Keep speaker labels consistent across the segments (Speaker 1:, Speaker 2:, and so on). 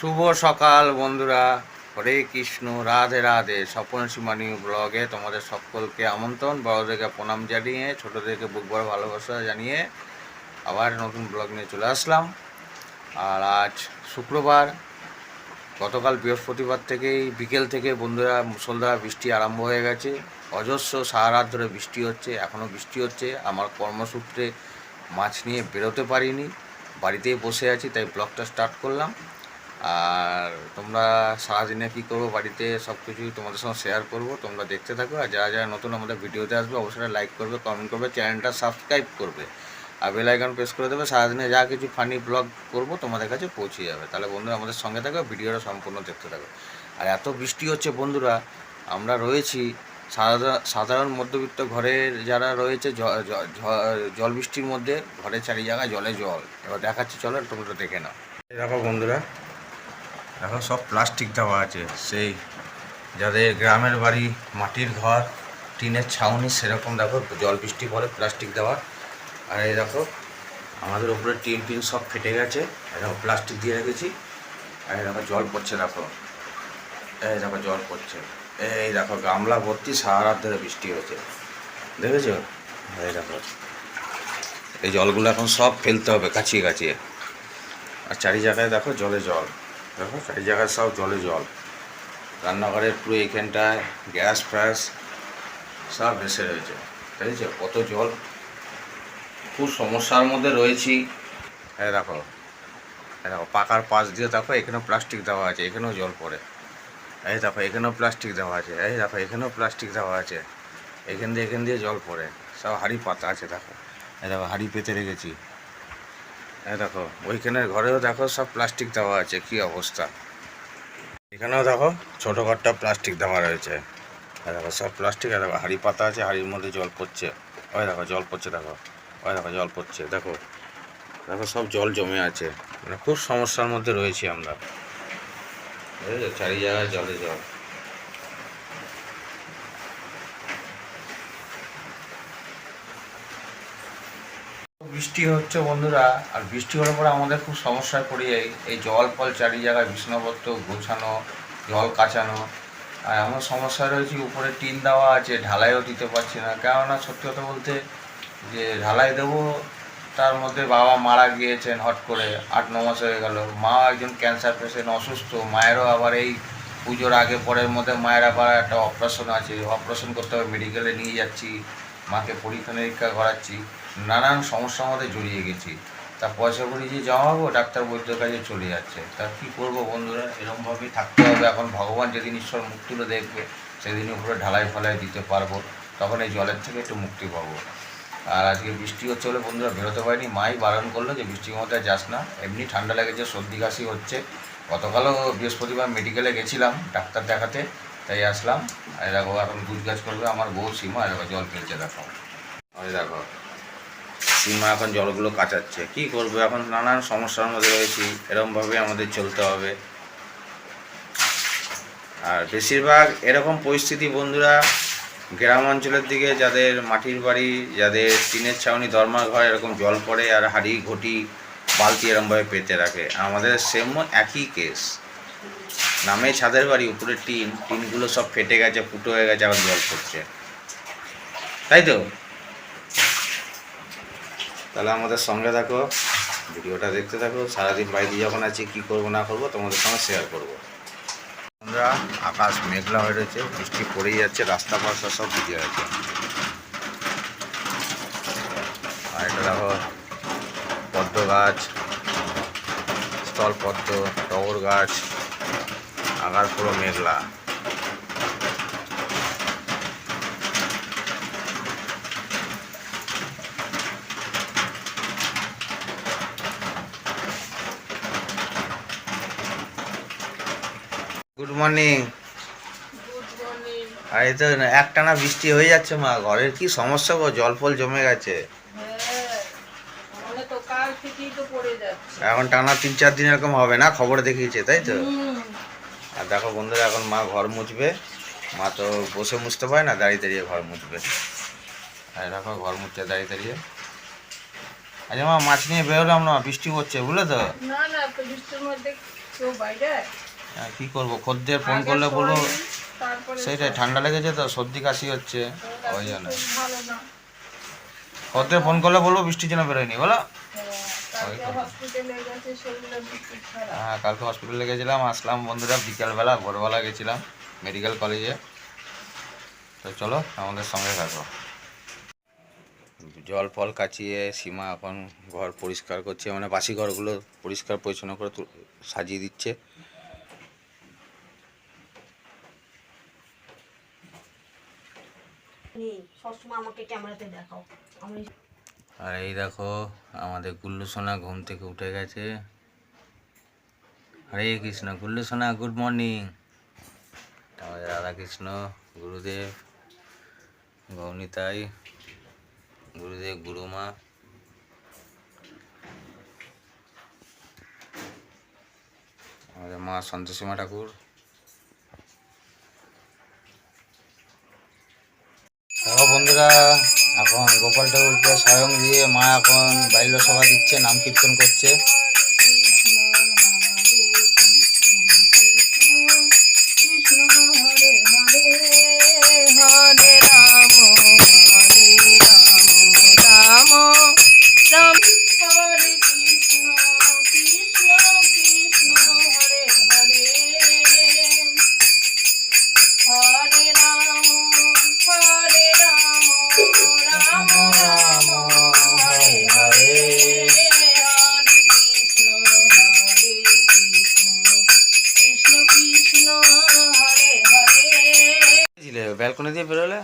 Speaker 1: শুভ সকাল বন্ধুরা। হরে কৃষ্ণ, রাধে রাধে। স্বপন সীমানি ব্লগে তোমাদের সকলকে আমন্ত্রণ। বড়দেরকে প্রণাম জানিয়ে, ছোটোদেরকে বুক বড় ভালোবাসা জানিয়ে আবার নতুন ব্লগ নিয়ে চলে আসলাম। আর আজ শুক্রবার, গতকাল বৃহস্পতিবার থেকেই বিকেল থেকে বন্ধুরা মুসলধারা বৃষ্টি আরম্ভ হয়ে গেছে। অজস্র সারা রাত ধরে বৃষ্টি হচ্ছে এখনও বৃষ্টি হচ্ছে। আমার কর্মসূত্রে মাছ নিয়ে বেরোতে পারিনি, বাড়িতেই বসে আছি, তাই ব্লগটা স্টার্ট করলাম। আর তোমরা সারাদিনে কী করব, বাড়িতে সব কিছুই তোমাদের সঙ্গে শেয়ার করব। তোমরা দেখতে থাকো আর যারা যারা নতুন আমাদের ভিডিওতে আসবে, অবশ্যই লাইক করবে কমেন্ট করবে চ্যানেলটা সাবস্ক্রাইব করবে। আর বেল আইকন প্রেস করে দেবে, সারাদিনে যা কিছু ফানি ব্লগ করব তোমাদের কাছে পৌঁছে যাবে। তাহলে বন্ধুরা আমাদের সঙ্গে থাকো, ভিডিওটা সম্পূর্ণ দেখতে থাকো। আর এত বৃষ্টি হচ্ছে বন্ধুরা, আমরা রয়েছি সাধারণ সাধারণ মধ্যবিত্ত ঘরের যারা রয়েছে জল বৃষ্টির মধ্যে ঘরের চারি জায়গায় জলে জল। এবার দেখাচ্ছি, চলো তোমরা দেখে নাও। দেখো বন্ধুরা দেখো সব প্লাস্টিক দেওয়া আছে। সেই যাদের গ্রামের বাড়ি, মাটির ঘর, টিনের ছাউনি, সেরকম দেখো, জল বৃষ্টি পরে প্লাস্টিক দেওয়া। আর এই দেখো, আমাদের উপরে টিন টিন সব ফেটে গেছে। এরকম প্লাস্টিক দিয়ে রেখেছি। আর দেখো, জল পড়ছে দেখো। এই দেখো, জল পড়ছে। এই দেখো, গামলা ভর্তি, সারা রাত ধরে বৃষ্টি হয়েছে। দেখেছ? এই দেখো। এই জলগুলো এখন সব ফেলতে হবে কাছিয়ে কাছিয়ে আর চারি জায়গায় দেখো, জলে জল। দেখো চারি জায়গায় সব জলে জল। রান্নাঘরের পুরো এখানটায় গ্যাস ফ্যাস সব ভেসে রয়েছে দেখেছ কত জল। খুব সমস্যার মধ্যে রয়েছি। হ্যাঁ দেখো হ্যাঁ দেখো, পাকার পাশ দিয়ে দেখো, এখানেও প্লাস্টিক দেওয়া আছে, এখানেও জল পড়ে। এই দেখো, এখানেও প্লাস্টিক দেওয়া আছে, এই দেখো, এখানেও প্লাস্টিক দেওয়া আছে। এখান দিয়ে এখান দিয়ে জল পড়ে, সব হাঁড়ি পাতা আছে, দেখো। এই দেখো, হাঁড়ি পেতে রেখেছি। এই দেখো, ওইখানের ঘরেও দেখো সব প্লাস্টিক দেওয়া আছে, কি অবস্থা? এখানেও দেখো, ছোটো ঘরটা প্লাস্টিক দেওয়া রয়েছে। এই দেখো, সব প্লাস্টিক আর দেখো, হাঁড়ি পাতা আছে, হাঁড়ির মধ্যে জল পড়ছে। ওই দেখো, জল পড়ছে, দেখো, ওই দেখো, জল পড়ছে, দেখো। দেখো, সব জল জমে আছে। মানে খুব সমস্যার মধ্যে রয়েছি আমরা। চারি জায়গায় জলে জল। বৃষ্টি হচ্ছে বন্ধুরা, আর বৃষ্টি হওয়ার পরে আমাদের খুব সমস্যায় পড়ে যাই এই জল ফল চারি জায়গায় বিছানাপত্র গোছানো, জল কাচানো। আর এমন সমস্যা রয়েছে, উপরে টিন দেওয়া আছে, ঢালাইও দিতে পারছি না। কেননা সত্যি কথা বলতে, যে ঢালাই দেবো, তার মধ্যে বাবা মারা গিয়েছেন হট করে, আট, ন মাস হয়ে গেল। মা একজন ক্যান্সার পেশেন্ট অসুস্থ। মায়েরও আবার এই পুজোর আগে পরের মধ্যে মায়ের আবার একটা অপারেশন আছে। অপারেশন করতে হবে মেডিকেলে নিয়ে যাচ্ছি, মাকে পরীক্ষা নিরীক্ষা করাচ্ছি। নানান সমস্যার মধ্যে জড়িয়ে গেছি। তা পয়সা করি যে জমাবো, ডাক্তার বৈদ্যের কাছে চলে যাচ্ছে। তা কী করব বন্ধুরা? এরকমভাবেই থাকতে হবে। এখন ভগবান যেদিন ঈশ্বর মুখ তুলে দেখবে সেদিন উপরে ঢালাই ফালাই দিতে পারব। তখন এই জলের থেকে একটু মুক্তি পাবো। আর আজকে বৃষ্টি হচ্ছে বলে বন্ধুরা বেরোতে পারিনি। মাই বারণ করল যে, বৃষ্টির মধ্যে যাস না। এমনি ঠান্ডা লেগেছে, সর্দি কাশি হচ্ছে। গতকালও বৃহস্পতিবার মেডিকেলে গেছিলাম ডাক্তার দেখাতে, তাই আসলাম। আর দেখো, এখন গুছ গাছ করবে, আমার বউ সীমা দেখো, জল ফেলছে দেখো। ওই দেখো। সীমা এখন জলগুলো কাচাচ্ছে কি করব? এখন নানান সমস্যার মধ্যে রয়েছি। এরকমভাবে আমাদের চলতে হবে। আর বেশিরভাগ এরকম পরিস্থিতি বন্ধুরা, গ্রাম অঞ্চলের দিকে যাদের মাটির বাড়ি, যাদের টিনের ছাউনি, দরমার ঘর, এরকম জল পড়ে আর হাঁড়ি, ঘটি, বালতি এরমভাবে পেতে রাখে আমাদের সেমও একই কেস নামে ছাদের বাড়ি, উপরে টিন। টিনগুলো সব ফেটে গেছে, ফুটো হয়ে গেছে, এখন জল পড়ছে। তাই তো? তাহলে আমাদের সঙ্গে থাকো, ভিডিওটা দেখতে থাকো, সারাদিন বাইরে যখন আছি, কী করব, না করব, তোমাদের সঙ্গে শেয়ার করব। আমরা আকাশ মেঘলা হয়ে রয়েছে, বৃষ্টি পড়েই যাচ্ছে, রাস্তা পাশা সব ভিজে আছে। আর এটা দেখো, পদ্ম গাছ স্থলপদ্ম টগর গাছ, আকাশ পুরো মেঘলা। মর্নিং আর এই তো একটানা বৃষ্টি হয়ে যাচ্ছে মা, ঘরের কি সমস্যা গো? জল ফল জমে গেছে। এখন টানা তিন চার দিন এরকম হবে না, খবর দেখিয়েছে, তাই তো? আর দেখো বন্ধুরা, এখন মা ঘর মুছবে। মা তো বসে মুছতে পারে না, দাঁড়িয়ে দাঁড়িয়ে ঘর মুছবে। আর দেখো ঘর মুছছে দাঁড়িয়ে দাঁড়িয়ে। আচ্ছা মা, মাছ নিয়ে বেরোলাম না, বৃষ্টি পড়ছে, বুঝলে তো?
Speaker 2: না না, বৃষ্টির মধ্যে কেউ বাইরে?
Speaker 1: কি করব? খদ্দের ফোন করলে
Speaker 2: তারপরে
Speaker 1: সেইটাই ঠান্ডা লেগেছে তো সর্দি কাশি হচ্ছে ওই জন্য। খদ্দের ফোন করলে বলব বৃষ্টির জন্য বেরোয়নি বলো।
Speaker 2: হ্যাঁ, কালকে হসপিটালে
Speaker 1: হ্যাঁ গেছিলাম আসলাম বন্ধুরা বিকালবেলা ভোরবেলা গেছিলাম মেডিকেল কলেজে তো চলো আমাদের সঙ্গে থাকো। জল ফল কাচিয়ে সীমা এখন ঘর পরিষ্কার করছে মানে বাসি ঘরগুলো পরিষ্কার পরিচ্ছন্ন করে সাজিয়ে দিচ্ছে।
Speaker 3: নেই, সবসময় আমাকে ক্যামেরাতে দেখাও।
Speaker 1: আর এই দেখো, আমাদের গুল্লু সোনা ঘুম থেকে উঠে গেছে। হরে কৃষ্ণ, গুল্লু সোনা গুড মর্নিং আমাদের রাধাকৃষ্ণ, গুরুদেব, গৌনিতাই, গুরুদেব, গুরুমা। আমাদের মা সন্তোষীমা ঠাকুর। বন্ধুরা এখন গোপাল ঠাকুরকে স্বয়ং দিয়ে মা এখন বাইল সভা দিচ্ছে নাম কীর্তন করছে। ব্যালকনি দিয়ে বেরোলে?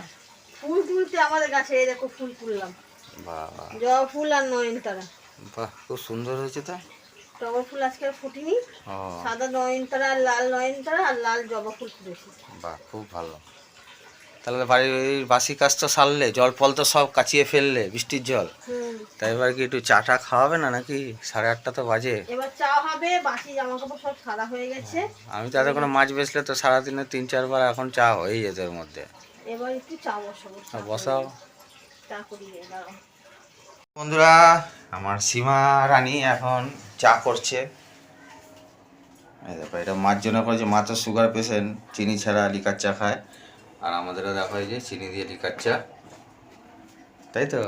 Speaker 3: ফুল তুলতে আমাদের গাছে এই দেখো ফুল তুললাম।
Speaker 1: বাবা।
Speaker 3: জবা ফুল আর নয়নতারা।
Speaker 1: বাহ খুব সুন্দর হয়েছে তো?
Speaker 3: জবা ফুল আজকে ফুটিনি। সাদা নয়নতারা আর লাল নয়নতারা আর লাল জবা ফুল ফুটেছে।
Speaker 1: বাহ খুব ভালো। তাহলে বাড়ির বাসি কাজ তো সারলে জল ফল তো সব কাচিয়ে ফেললে বৃষ্টির জল। তাই এবার কি একটু চা টা খাওয়াবে না নাকি? সাড়ে আটটা তো বাজে।
Speaker 3: এবার চা হবে বাসি জামা কাপড় সব হয়ে গেছে।
Speaker 1: আমি তো এতক্ষণ মাছ বেচলে তো সারাদিনে তিন চারবার এখন চা হয়েই যেত এর মধ্যে।
Speaker 3: এবার একটু চা বসাবো
Speaker 1: বসাও।
Speaker 3: চা করিয়ে দাঁড়াও।
Speaker 1: বন্ধুরা আমার সীমা রানী এখন চা করছে। এটা মার জন্য করেছে। মা তো সুগার পেশেন্ট চিনি ছাড়া লিকার চা খায়। আর আমাদেরও দেখা এই যে চিনি দিয়ে লিকার চা তাই তো?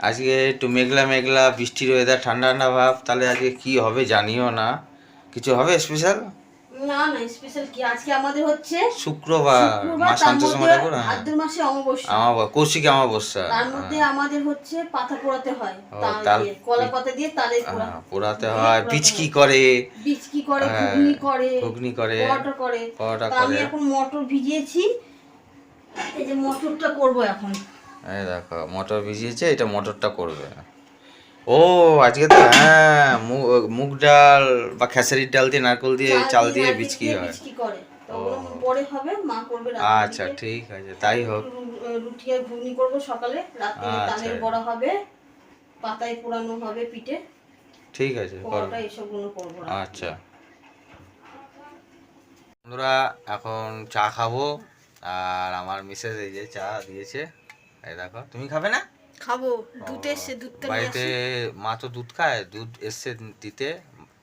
Speaker 1: আজকে একটু মেঘলা মেঘলা বৃষ্টির ওয়েদার ঠান্ডা ঠান্ডা ভাব তাহলে আজকে কি হবে জানিও না। কিছু হবে স্পেশাল
Speaker 3: না না স্পেশাল কি? আজকে আমাদের হচ্ছে
Speaker 1: শুক্রবার মা সন্তোষ হ্যাঁ।
Speaker 3: মাসে অমাবস্যা।
Speaker 1: আমার কৌশিক অমাবস্যা
Speaker 3: তার মধ্যে আমাদের হচ্ছে পাতা পোড়াতে হয়। তাল
Speaker 1: তাল-
Speaker 3: কলা পাতা দিয়ে তালে
Speaker 1: পোড়াতে হয় পিচকি করে?
Speaker 3: বীজ করে
Speaker 1: হ্যাঁ,
Speaker 3: ঘুগনি করে
Speaker 1: ঘুগনি করে
Speaker 3: পরোটা করে।
Speaker 1: পরোটা
Speaker 3: তা আমি এখন মটর ভিজিয়েছি। এই যে মটরটা করব এখন।
Speaker 1: এই দেখো মটর ভিজিয়েছে এটা মটরটা করবে। ও আজকে তো হ্যাঁ মুগ ডাল বা খেসারির ডাল দিয়ে নারকেল দিয়ে চাল দিয়ে বিচকি হয়।
Speaker 3: পরে হবে মা করবে
Speaker 1: আচ্ছা ঠিক আছে তাই হোক।
Speaker 3: রুটি আর ঘুগনি করব সকালে রাতে
Speaker 1: আচ্ছা।
Speaker 3: তালের বড়া হবে পাতায় পোড়ানো হবে পিঠে।
Speaker 1: ঠিক আছে
Speaker 3: পরোটা এসবগুলো করব
Speaker 1: আচ্ছা। বন্ধুরা এখন চা খাব। আর আমার মিসেস এই যে চা দিয়েছে এই দেখো তুমি খাবে না?
Speaker 3: খাব। দুধ এসে দুধটা
Speaker 1: বাড়িতে মা তো দুধ খায় দুধ এসছে দিতে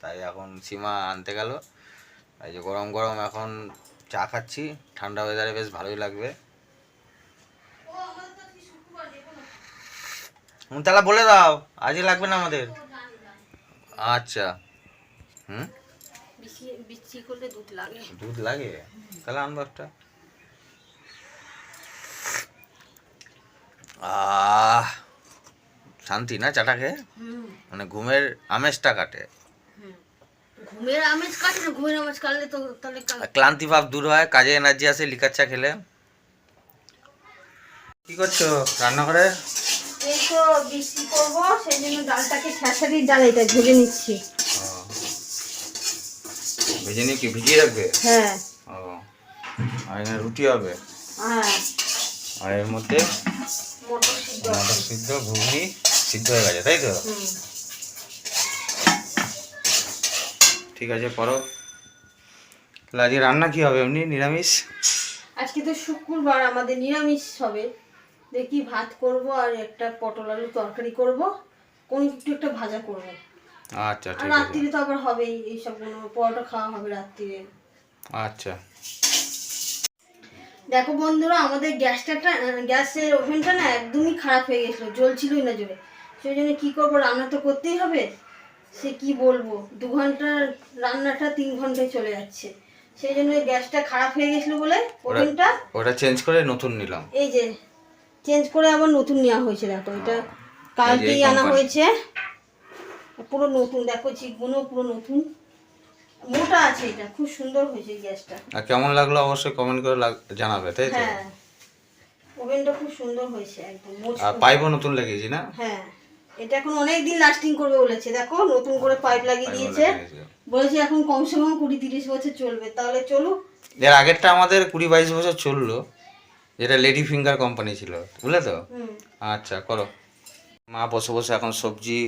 Speaker 1: তাই এখন সীমা আনতে গেল। এই যে গরম গরম এখন চা খাচ্ছি ঠান্ডা ওয়েদারে বেশ ভালোই লাগবে। তাহলে বলে দাও আজই লাগবে না আমাদের? আচ্ছা। হুম?
Speaker 3: বিচি বিচি করলে দুধ লাগে।
Speaker 1: দুধ লাগে? তাহলে আনব একটা। আহ শান্তি না চাটা খেয়ে মানে ঘুমের আমেজটা কাটে।
Speaker 3: ঘুমের আমেজ কাটে না? ঘুমের আমেজ কাটলে তো তাহলে
Speaker 1: ক্লান্তি ভাব দূর হয় কাজে এনার্জি আসে লিকার চা খেলে। কি করছ রান্না করে
Speaker 3: এই তো বৃষ্টি করব সেই জন্য ডালটাকে খেসারির ডাল এটা ভেজে নিচ্ছি।
Speaker 1: ভেজে নিয়ে কি ভিজিয়ে রাখবে?
Speaker 3: হ্যাঁ।
Speaker 1: ও আর এখানে রুটি হবে?
Speaker 3: হ্যাঁ।
Speaker 1: আর এর মধ্যে
Speaker 3: মটর সিদ্ধ
Speaker 1: মটর সিদ্ধ ঘুগনি সিদ্ধ হয়ে গেছে তাই তো? ঠিক আছে করো তাহলে আজকে রান্না কি হবে এমনি? নিরামিষ?
Speaker 3: আজকে তো শুক্রবার আমাদের নিরামিষ হবে। দেখি ভাত করব আর একটা পটল আলু তরকারি করব। কোন একটু একটা ভাজা করব।
Speaker 1: আচ্ছা ঠিক আছে।
Speaker 3: রাত্রিরে তো আবার হবেই এইসব কোনো পরোটা খাওয়া হবে রাত্রিরে।
Speaker 1: আচ্ছা।
Speaker 3: দেখো বন্ধুরা আমাদের গ্যাসটা গ্যাসের ওভেনটা না একদমই খারাপ হয়ে গেছিল জ্বলছিলই না জোরে। সেই জন্য কী করব রান্না তো করতেই হবে। সে কি বলব দু ঘণ্টা রান্নাটা তিন ঘন্টায় চলে যাচ্ছে। সেই জন্য গ্যাসটা খারাপ হয়ে গেছিল বলে ওভেনটা
Speaker 1: ওটা চেঞ্জ করে নতুন নিলাম।
Speaker 3: এই যে চেঞ্জ করে আবার নতুন নেওয়া হয়েছে দেখো এটা কালকেই আনা হয়েছে। পুরো নতুন দেখো চিকগুলো পুরো নতুন। মোটা আছে এটা খুব সুন্দর হয়েছে গ্যাসটা।
Speaker 1: আর কেমন লাগল অবশ্যই কমেন্ট করে জানাবে তাই তো?
Speaker 3: হ্যাঁ। ওভেনটা খুব সুন্দর হয়েছে একদম
Speaker 1: আর পাইপও নতুন লাগিয়েছি না?
Speaker 3: হ্যাঁ। এটা এখন অনেক দিন লাস্টিং করবে বলেছে দেখো নতুন করে পাইপ লাগিয়ে দিয়েছে। বলেছে এখন কমসে কম কুড়ি তিরিশ বছর চলবে তাহলে চলো
Speaker 1: এর আগেরটা আমাদের কুড়ি বাইশ বছর চলল যেটা লেডি ফিঙ্গার কোম্পানি ছিল বুঝলে তো? আচ্ছা করো। মা বসে বসে এখন সবজি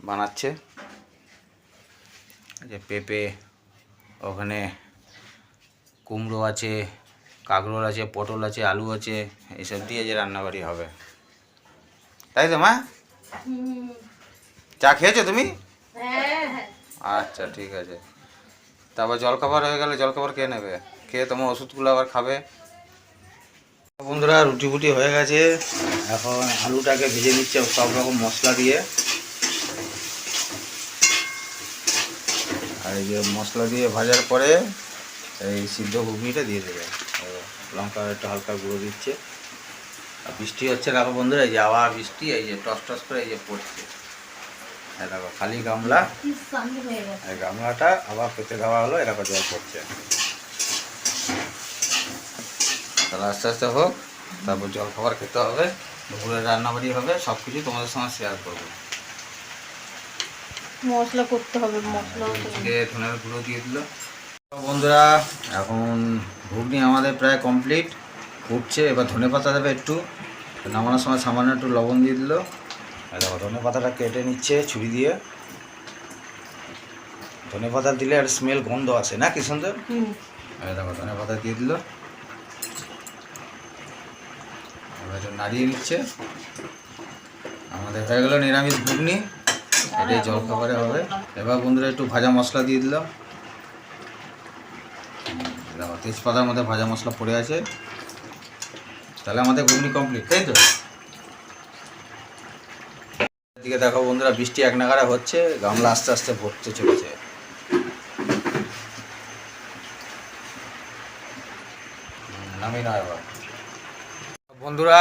Speaker 1: বানাচ্ছে। যে পেঁপে, ওখানে কুমড়ো আছে, কাঁকরোল আছে, পটল আছে, আলু আছে এইসব দিয়ে যে রান্নাবাড়ি হবে। তাই তো, মা? চা খেয়েছো তুমি? আচ্ছা ঠিক আছে। তারপর জলখাবার হয়ে গেলে জলখাবার খেয়ে নেবে। খেয়ে তোমার ওষুধগুলো আবার খাবে। বন্ধুরা, রুটি ফুটি হয়ে গেছে। এখন আলুটাকে ভেজে নিচ্ছে সব রকম মশলা দিয়ে। এই যে মশলা দিয়ে ভাজার পরে এই সিদ্ধ ঘুগনিটা দিয়ে দেবে। লঙ্কা একটু হালকা গুঁড়ো দিচ্ছে। আর বৃষ্টি হচ্ছে দেখো বন্ধুরা এই যে আবার বৃষ্টি এই যে টস টস করে এই যে পড়ছে। এই দেখো খালি গামলা।
Speaker 3: হয়ে
Speaker 1: এই গামলাটা আবার পেতে দেওয়া হলো এরকম জল পড়ছে। তাহলে আস্তে আস্তে হোক তারপর জল খাবার খেতে হবে দুপুরে রান্নাবাড়ি হবে সব কিছু তোমাদের সঙ্গে শেয়ার করব।
Speaker 3: মশলা করতে হবে মশলা
Speaker 1: থেকে ধনের গুঁড়ো দিয়ে দিল। বন্ধুরা এখন ঘুগনি আমাদের প্রায় কমপ্লিট ফুটছে এবার ধনে পাতা দেবে একটু। নামানোর সময় সামান্য একটু লবণ দিয়ে দিল। দেখো ধনে পাতাটা কেটে নিচ্ছে ছুরি দিয়ে। ধনে পাতা দিলে আর স্মেল গন্ধ আসে না কি সুন্দর? দেখো ধনে পাতা দিয়ে দিল। এবার নাড়িয়ে নিচ্ছে। আমাদের হয়ে গেল নিরামিষ ঘুগনি। এটাই জল খাবারে হবে। এবার বন্ধুরা একটু ভাজা মশলা দিয়ে দিলাম। তেজপাতার মধ্যে ভাজা মশলা পড়ে আছে। তাহলে আমাদের ঘুগনি কমপ্লিট তাই তো? এদিকে দেখো বন্ধুরা, বৃষ্টি এক নাগারা হচ্ছে, গামলা আস্তে আস্তে ভরতে চলেছে। বন্ধুরা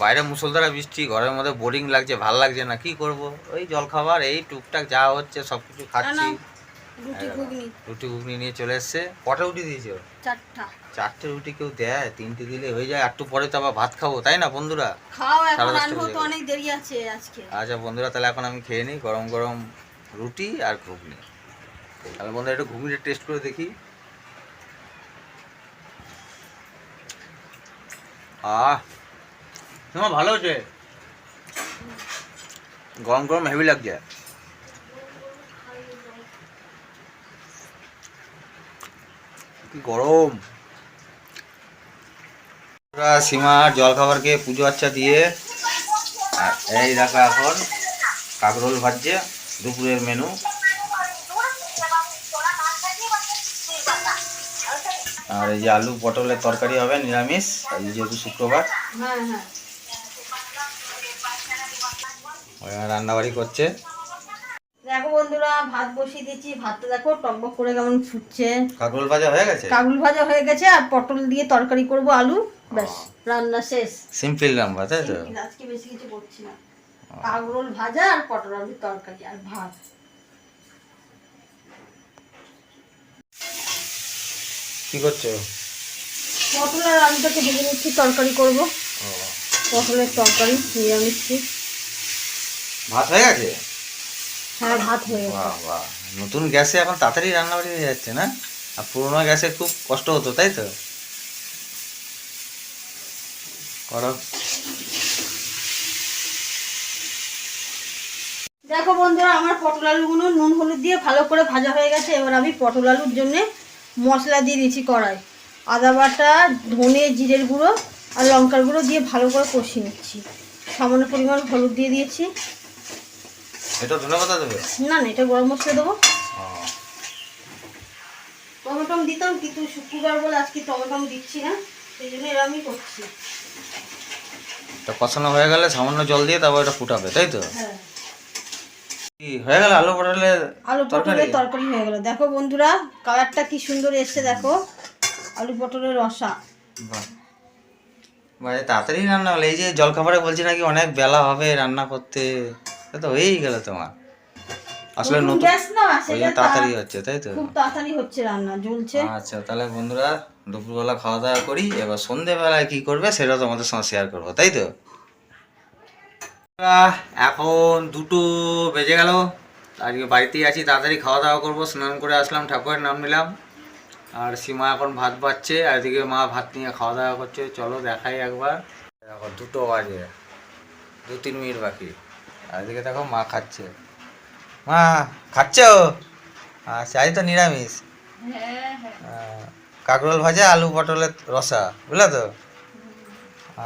Speaker 1: বাইরে মুসলধারা বৃষ্টি ঘরের মধ্যে বোরিং লাগছে ভালো লাগছে না কি করব? ওই জলখাবার এই টুকটাক যা হচ্ছে সব কিছু খাচ্ছি।
Speaker 3: রুটি ঘুগনি।
Speaker 1: নিয়ে চলে এসছে। কটা রুটি দিয়েছ?
Speaker 3: চারটা।
Speaker 1: চারটে রুটি কেউ দেয় তিনটে দিলে হয়ে যায় একটু পরে তো আবার ভাত খাব তাই না বন্ধুরা?
Speaker 3: খাও
Speaker 1: সাড়ে
Speaker 3: এখন
Speaker 1: দশটা
Speaker 3: আনব তো অনেক দেরি আছে আজকে।
Speaker 1: আচ্ছা বন্ধুরা তাহলে এখন আমি খেয়ে নিই গরম গরম রুটি আর ঘুগনি। তাহলে বন্ধুরা একটু ঘুগনিটা টেস্ট করে দেখি। আহ তোমার ভালো হচ্ছে গরম গরম হেভি লাগছে। কি গরম? সীমার খেয়ে পুজো আচ্ছা দিয়ে এই দেখো এখন কাকরোল ভাজছে, দুপুরের মেনু আর এই যে আলু পটলের তরকারি হবে, নিরামিষ যেহেতু শুক্রবার।
Speaker 3: হ্যাঁ হ্যাঁ।
Speaker 1: রান্নাবাড়ি করছে।
Speaker 3: দেখো বন্ধুরা ভাত বসিয়ে দিয়েছি। ভাতটা দেখো টকবক করে কেমন ফুটছে।
Speaker 1: কাকরোল ভাজা হয়ে গেছে?
Speaker 3: কাবুল ভাজা হয়ে গেছে আর পটল দিয়ে তরকারি করব আলু। ব্যাস রান্না শেষ।
Speaker 1: সিম্পল রান্না তাই তো?
Speaker 3: আজকে বেশি কিছু করছি না। কাগরোল ভাজা আর পটল আলুর তরকারি আর ভাত।
Speaker 1: কি করছ?
Speaker 3: পটল আর আলুটাকে ভেজে নিচ্ছি তরকারি করব। পটলের তরকারি নিরামিষ।
Speaker 1: ভাত হয়ে গেছে?
Speaker 3: হ্যাঁ ভাত হয়ে গেছে।
Speaker 1: বাহ বাহ। নতুন গ্যাসে এখন তাড়াতাড়ি রান্না বাড়ি হয়ে যাচ্ছে না? আর পুরোনো গ্যাসে খুব কষ্ট হতো তাই তো? করো।
Speaker 3: দেখো বন্ধুরা আমার পটল আলুগুলো নুন হলুদ দিয়ে ভালো করে ভাজা হয়ে গেছে। এবার আমি পটল আলুর জন্য মশলা দিয়ে দিয়েছি কড়াই। আদা বাটা ধনে জিরের গুঁড়ো আর লঙ্কার গুঁড়ো দিয়ে ভালো করে কষিয়ে নিচ্ছি। সামান্য পরিমাণ হলুদ দিয়ে দিয়েছি।
Speaker 1: এটা ধনে পাতা দেবে?
Speaker 3: না না এটা গরম মশলা দেবো। দিতাম কিন্তু শুক্রবার বলে আজকে দিচ্ছি না সেই জন্য করছি।
Speaker 1: এটা কষানো হয়ে গেলে সামান্য জল দিয়ে তারপর এটা ফুটাবে তাই তো?
Speaker 3: হ্যাঁ।
Speaker 1: হয়ে গেল আলু পটলের
Speaker 3: আলু পটলের তরকারি? হয়ে গেল। দেখো বন্ধুরা কালারটা কি সুন্দর এসছে দেখো। আলু পটলের রসা।
Speaker 1: বাহ, তাড়াতাড়ি রান্না হলো। এই যে জলখাবারে বলছি নাকি অনেক বেলা হবে রান্না করতে। তা তো হয়েই গেল তোমার। আসলে
Speaker 3: নতুন গ্যাস না সেটা
Speaker 1: তাড়াতাড়ি হচ্ছে তাই তো?
Speaker 3: খুব তাড়াতাড়ি হচ্ছে রান্না জ্বলছে।
Speaker 1: আচ্ছা তাহলে বন্ধুরা দুপুরবেলা খাওয়া দাওয়া করি এবার সন্ধেবেলায় কি করবে সেটা তোমাদের সঙ্গে শেয়ার করব তাই তো? এখন দুটো বেজে গেল আজকে বাড়িতেই আছি তাড়াতাড়ি খাওয়া দাওয়া করব স্নান করে আসলাম ঠাকুরের নাম নিলাম। আর সীমা এখন ভাত পাচ্ছে আর এদিকে মা ভাত নিয়ে খাওয়া দাওয়া করছে চলো দেখাই একবার। দুটো বাজে দু তিন মিনিট বাকি। আর এদিকে দেখো মা খাচ্ছে। মা খাচ্ছ? আচ্ছা আজ তো নিরামিষ।
Speaker 2: হ্যাঁ হ্যাঁ।
Speaker 1: কাঁকরোল ভাজা আলু পটলের রসা বুঝলে তো?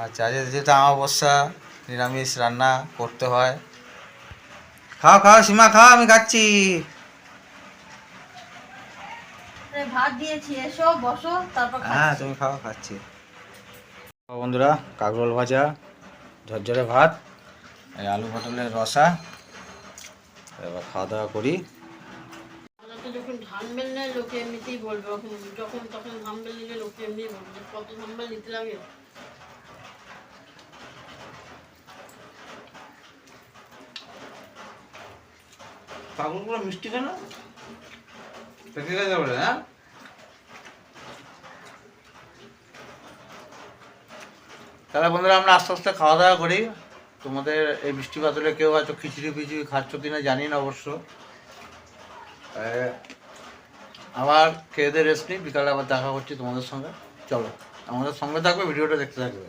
Speaker 1: আচ্ছা আজ যেহেতু অমাবস্যা নিরামিষ রান্না করতে হয়। খাও খাও সীমা খাও আমি খাচ্ছি।
Speaker 3: ভাত দিয়েছি এসো বসো তারপর।
Speaker 1: হ্যাঁ তুমি খাও খাচ্ছি। বন্ধুরা কাঁকরোল ভাজা ঝরঝরে ভাত। এই আলু পটলের রসা। এবার খাওয়া দাওয়া করি।
Speaker 2: যখন লোকে এমনিতেই বলবে যখন তখন লোকে বলবে কত ধান বেল নিতে লাগে?
Speaker 1: মিষ্টি কেন? পেকে গেছে বলে হ্যাঁ? তাহলে বন্ধুরা আমরা আস্তে আস্তে খাওয়া দাওয়া করি। তোমাদের এই বৃষ্টি বাদলে কেউ হয়তো খিচুড়ি ফিচুড়ি খাচ্ছ কিনা জানি না অবশ্য। আবার খেয়ে দিয়ে রেস্ট নিই, বিকালে আবার দেখা করছি তোমাদের সঙ্গে। চলো, আমাদের সঙ্গে থাকবে ভিডিওটা দেখতে থাকবে।